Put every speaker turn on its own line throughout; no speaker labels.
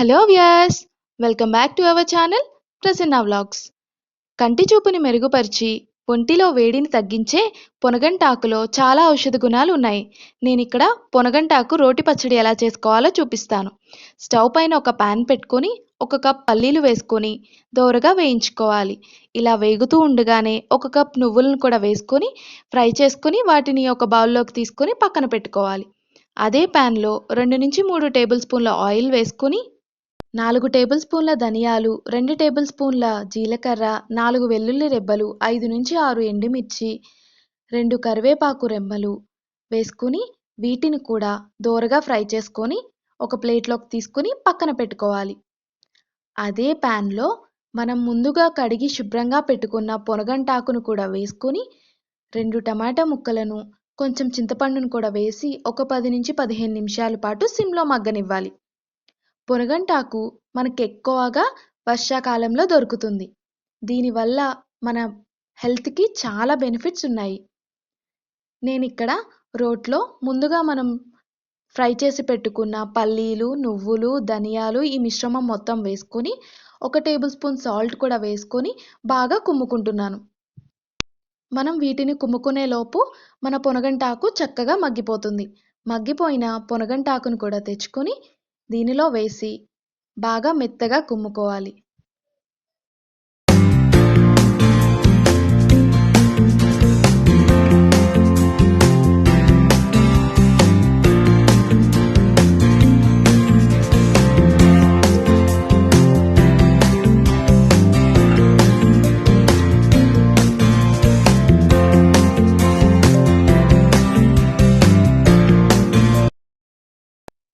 Hello Vyas welcome back to our channel Prasanna vlogs కంటి చూపుని మెరుగుపరిచి ఒంటిలో వేడిని తగ్గించే పొనగంటాకులో చాలా ఔషధ గుణాలు ఉన్నాయి. నేను ఇక్కడ పొనగంటాకు రోటి పచ్చడి ఎలా చేసుకోవాలో చూపిస్తాను. స్టవ్ పైన ఒక పాన్ పెట్టుకొని ఒక కప్ పల్లీలు వేసుకొని దోరగా వేయించుకోవాలి. ఇలా వేగుతూ ఉండగానే ఒక కప్ నువ్వులను కూడా వేసుకొని ఫ్రై చేసుకుని వాటిని ఒక బౌల్లోకి తీసుకొని పక్కన పెట్టుకోవాలి. అదే ప్యాన్లో రెండు నుంచి మూడు టేబుల్ స్పూన్ల ఆయిల్ వేసుకొని నాలుగు టేబుల్ స్పూన్ల ధనియాలు రెండు టేబుల్ స్పూన్ల జీలకర్ర నాలుగు వెల్లుల్లి రెబ్బలు ఐదు నుంచి ఆరు ఎండుమిర్చి రెండు కరివేపాకు రెమ్మలు వేసుకుని వీటిని కూడా దోరగా ఫ్రై చేసుకొని ఒక ప్లేట్లోకి తీసుకుని పక్కన పెట్టుకోవాలి. అదే ప్యాన్లో మనం ముందుగా కడిగి శుభ్రంగా పెట్టుకున్న పొనగంటాకును కూడా వేసుకొని రెండు టమాటా ముక్కలను కొంచెం చింతపండును కూడా వేసి ఒక పది నుంచి పదిహేను నిమిషాల పాటు సిమ్లో మగ్గనివ్వాలి. పొనగంటాకు మనకి ఎక్కువగా వర్షాకాలంలో దొరుకుతుంది. దీనివల్ల మన హెల్త్కి చాలా బెనిఫిట్స్ ఉన్నాయి. నేను ఇక్కడ రోట్లో ముందుగా మనం ఫ్రై చేసి పెట్టుకున్న పల్లీలు నువ్వులు ధనియాలు ఈ మిశ్రమం మొత్తం వేసుకొని ఒక టేబుల్ స్పూన్ సాల్ట్ కూడా వేసుకొని బాగా కుమ్ముకుంటున్నాను. మనం వీటిని కుమ్ముకునే లోపు మన పొనగంటాకు చక్కగా మగ్గిపోతుంది. మగ్గిపోయిన పొనగంటాకును కూడా తెచ్చుకొని దీనిలో వేసి బాగా మెత్తగా కుమ్ముకోవాలి.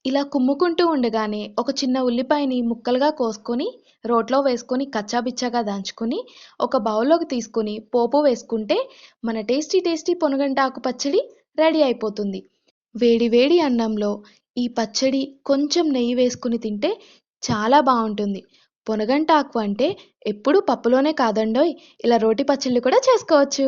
ఇలా కుమ్ముకుంటూ ఉండగానే ఒక చిన్న ఉల్లిపాయని ముక్కలుగా కోసుకొని రోట్లో వేసుకొని కచ్చాబిచ్చాగా దంచుకొని ఒక బౌల్లోకి తీసుకొని పోపు వేసుకుంటే మన టేస్టీ టేస్టీ పొనగంటాకు పచ్చడి రెడీ అయిపోతుంది. వేడి వేడి అన్నంలో ఈ పచ్చడి కొంచెం నెయ్యి వేసుకుని తింటే చాలా బాగుంటుంది. పొనగంటాకు అంటే ఎప్పుడూ పప్పులోనే కాదండోయ్. ఇలా రోటి పచ్చళ్ళు కూడా చేసుకోవచ్చు.